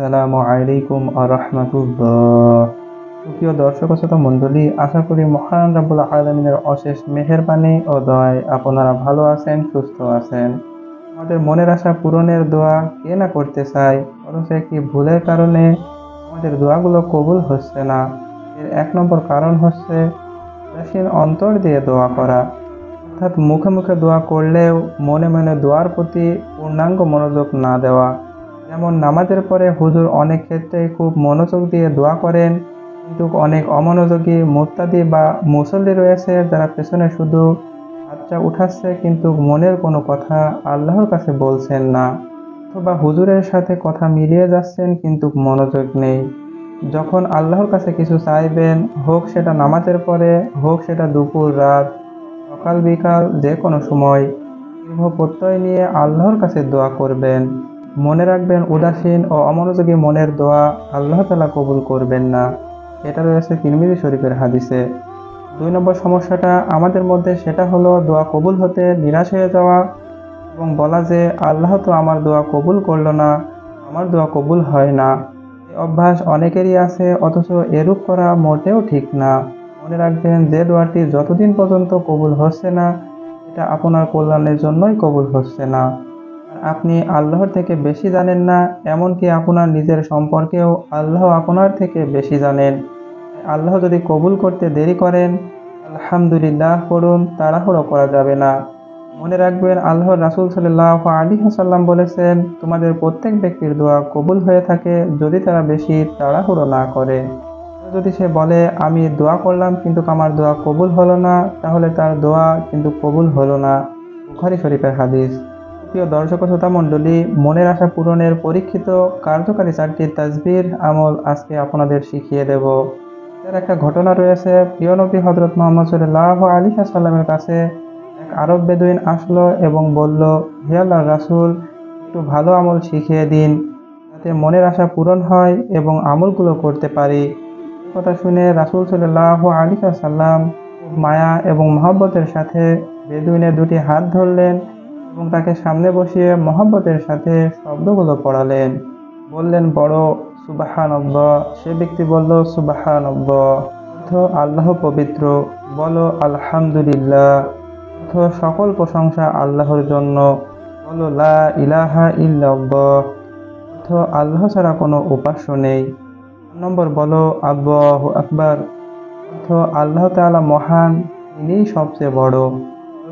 আসসালামু আলাইকুম আরহামতুল্লাহ। প্রিয় দর্শক শ্রোতা মণ্ডলী, আশা করি মহান রাব্বুল আলমিনের অশেষ মেহেরবানি ও দয় আপনারা ভালো আছেন, সুস্থ আছেন। আমাদের মনের আশা পূরণের দোয়া কে না করতে চায় অথচ একটি ভুলের কারণে আমাদের দোয়াগুলো কবুল হচ্ছে না। এর এক নম্বর কারণ হচ্ছে উদাসীন অন্তর দিয়ে দোয়া করা। অর্থাৎ মুখে মুখে দোয়া করলেও মনে মনে দোয়ার প্রতি পূর্ণাঙ্গ মনোযোগ না দেওয়া। যেমন নামাজের পরে হুজুর অনেক ক্ষেত্রে খুব মনোযোগ দিয়ে দোয়া করেন। কিন্তু অনেক অমনোযোগী মোত্তাদি বা মুসল্লি রয়েছে যারা পেছনে শুধু হাতটা উঠাচ্ছে কিন্তু মনের কোনো কথা আল্লাহর কাছে বলছেন না। অথবা হুজুরের সাথে কথা মিলিয়ে যাচ্ছেন কিন্তু মনোযোগ নেই। যখন আল্লাহর কাছে কিছু চাইবেন, হোক সেটা নামাজের পরে, হোক সেটা দুপুর, রাত, সকাল, বিকাল, যে কোনো সময়, দীর্ঘ প্রত্যয় নিয়ে আল্লাহর কাছে দোয়া করবেন। মনে রাখবেন, উদাসীন ও অমনোযোগী মনের দোয়া আল্লাহ তালা কবুল করবেন না। এটা রয়েছে তিরমিজি শরীফের হাদিসে। দুই নম্বর সমস্যাটা আমাদের মধ্যে, সেটা হলো দোয়া কবুল হতে নিরাশ হয়ে যাওয়া এবং বলা যে, আল্লাহ তো আমার দোয়া কবুল করল না, আমার দোয়া কবুল হয় না। অভ্যাস অনেকেরই আছে, অথচ এরূপ করা মোটেও ঠিক না। মনে রাখবেন, যে দোয়াটি যতদিন পর্যন্ত কবুল হচ্ছে না, এটা আপনার কল্যাণের জন্যই কবুল হচ্ছে না। আপনি আল্লাহর থেকে বেশি জানেন না, এমনকি আপনার নিজের সম্পর্কেও আল্লাহ আপনার থেকে বেশি জানেন। আল্লাহ যদি কবুল করতে দেরি করেন, আলহামদুলিল্লাহ পড়ুন, তাড়াহুড়ো করা যাবে না। মনে রাখবেন আল্লাহ রাসুল সাল্লাহ আলী হাসাল্লাম বলেছেন, তোমাদের প্রত্যেক ব্যক্তির দোয়া কবুল হয়ে থাকে যদি তারা বেশি তাড়াহুড়ো না করে। যদি সে বলে, আমি দোয়া করলাম, কিন্তু আমার দোয়া কবুল হলো না, তাহলে তার দোয়া কিন্তু কবুল হলো না। বুখারি শরীফের হাদিস। প্রিয় দর্শক শ্রোতা মণ্ডলী, মনের আশা পূরণের পরীক্ষিত কার্যকারী চারটি তাজবির আমল আজকে আপনাদের শিখিয়ে দেব। এর একটা ঘটনা রয়েছে, প্রিয় নবী হজরত মোহাম্মদ সাল্লাহ আলী সাল্লামের কাছে এক আরব বেদুইন আসলো এবং বলল, হে আল্লাহ রাসুল, একটু ভালো আমল শিখিয়ে দিন, যাতে মনের আশা পূরণ হয় এবং আমলগুলো করতে পারি। কথা শুনে রাসুল সাল্লাহ আলী সাল্লাম মায়া এবং মহব্বতের সাথে বেদুইনের দুটি হাত ধরলেন এবং তাকে সামনে বসিয়ে মহব্বতের সাথে শব্দগুলো পড়ালেন। বললেন, বড় সুবাহান সে ব্যক্তি বলল সুবাহান আল্লাহ পবিত্র। বলো, আলহামদুলিল্লাহ। অর্থ, সকল প্রশংসা আল্লাহর জন্য। বলো, লা ইলাহা ইল্লাল্লাহ। অর্থ, আল্লাহ ছাড়া কোনো উপাস্য নেই। নম্বর, বলো, আল্লাহ আকবার। অর্থ, আল্লাহ তাআলা মহান, তিনিই সবচেয়ে বড়।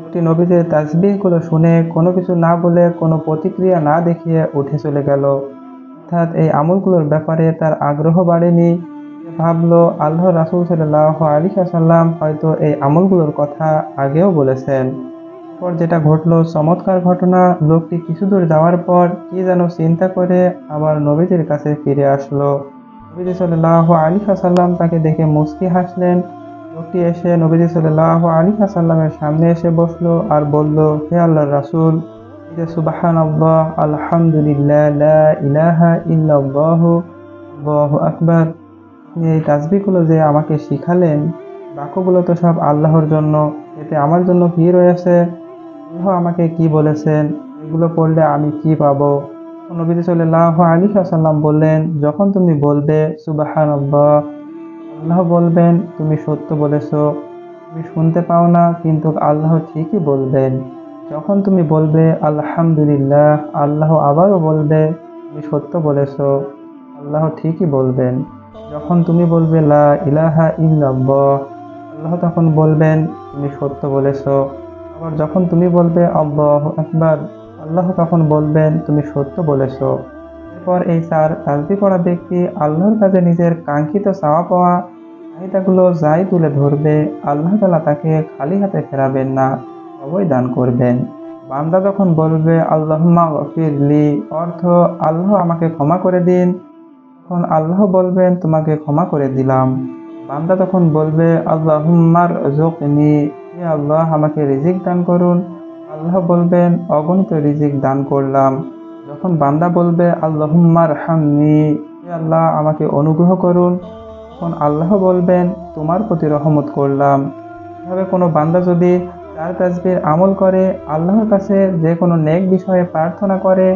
লোকটি নবীদের তাজবিহগুলো শুনে কোনো কিছু না বলে কোনো প্রতিক্রিয়া না দেখিয়ে উঠে চলে গেল। অর্থাৎ এই আমলগুলোর ব্যাপারে তার আগ্রহ বাড়েনি। ভাবলো, আল্লাহ রাসুল সাল্লাহ আলী সাল্লাম হয়তো এই আমলগুলোর কথা আগেও বলেছেন। পর যেটা ঘটলো, চমৎকার ঘটনা, লোকটি কিছু দূর যাওয়ার পর কি যেন চিন্তা করে আবার নবীজির কাছে ফিরে আসলো। নবীজি সাল্লাহ আলী সাল্লাম তাকে দেখে মুস্কি হাসলেন। লোকটি এসে, নবীজি সাল্লাহ আলী সাল্লামের সামনে এসে বসল আর বলল, হে আল্লাহ রাসুল সুবাহান আল্লাহ আলহামদুলিল্লাহ ইলাহা ইল্লাল্লাহ, আল্লাহু এই তাসবিহগুলো যে আমাকে শিখালেন, বাক্যগুলো তো সব আল্লাহর জন্য, এতে আমার জন্য কি রয়েছে? আল্লাহ আমাকে কি বলেছেন? এগুলো পড়লে আমি কি পাবো? নবীজি সাল্লাহ আলী সাল্লাম বললেন, যখন তুমি বলবে সুবাহান আল্লাহ আল্লাহ বলবেন, তুমি সত্য বলেছ। তুমি শুনতে পাও না, কিন্তু আল্লাহ ঠিকই বলবেন। যখন তুমি বলবে, আলহামদুলিল্লাহ আল্লাহ আবারও বলবে, তুমি সত্য বলেছ। আল্লাহ ঠিকই বলবেন। যখন তুমি বলবে, লা ইলাহা ইল্লাল্লাহ আল্লাহ তখন বলবেন, তুমি সত্য বলেছ। আবার যখন তুমি বলবে, আল্লাহ একবার আল্লাহ তখন বলবেন, তুমি সত্য বলেছ। এরপর এই চার তাজবি পড়া ব্যক্তি আল্লাহর কাছে নিজের কাঙ্ক্ষিত চাওয়া পাওয়া চাহিদাগুলো যাই তুলে ধরবে, আল্লাহ তালা তাকে খালি হাতে ফেরাবেন না, সবই দান করবেন। বান্দা যখন বলবে আল্লাহমা গফিরলি অর্থ, আল্লাহ আমাকে ক্ষমা করে দিন তখন আল্লাহ বলবেন, তোমাকে ক্ষমা করে দিলাম বান্দা তখন বলবে আল্লাহম্মার জোকনি হে আল্লাহ আমাকে রিজিক দান করুন আল্লাহ বলবেন, অগণিত রিজিক দান করলাম যখন বান্দা বলবে আল্লাহম্মার হামনি আল্লাহ, আমাকে অনুগ্রহ করুন। তখন আল্লাহ বলবেন, তোমার প্রতি রহমত করলাম। এভাবে কোনো বান্দা যদি চার তাজবির আমল করে, আল্লাহর কাছে যে কোনো নেক বিষয়ে প্রার্থনা করে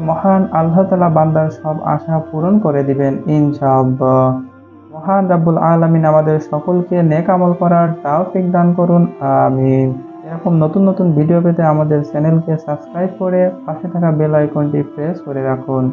মহান আল্লাহ তালা বান্দার সব আশা পূরণ করে দিবেন, ইনশাআল্লাহ। মহান রাব্বুল আলামিন আমাদের সকলকে নেক আমল করার তৌফিক দান করুন, আমিন। এরকম নতুন নতুন ভিডিও পেতে আমাদের চ্যানেলকে সাবস্ক্রাইব করে পাশে থাকা বেল আইকনটি প্রেস করে রাখুন।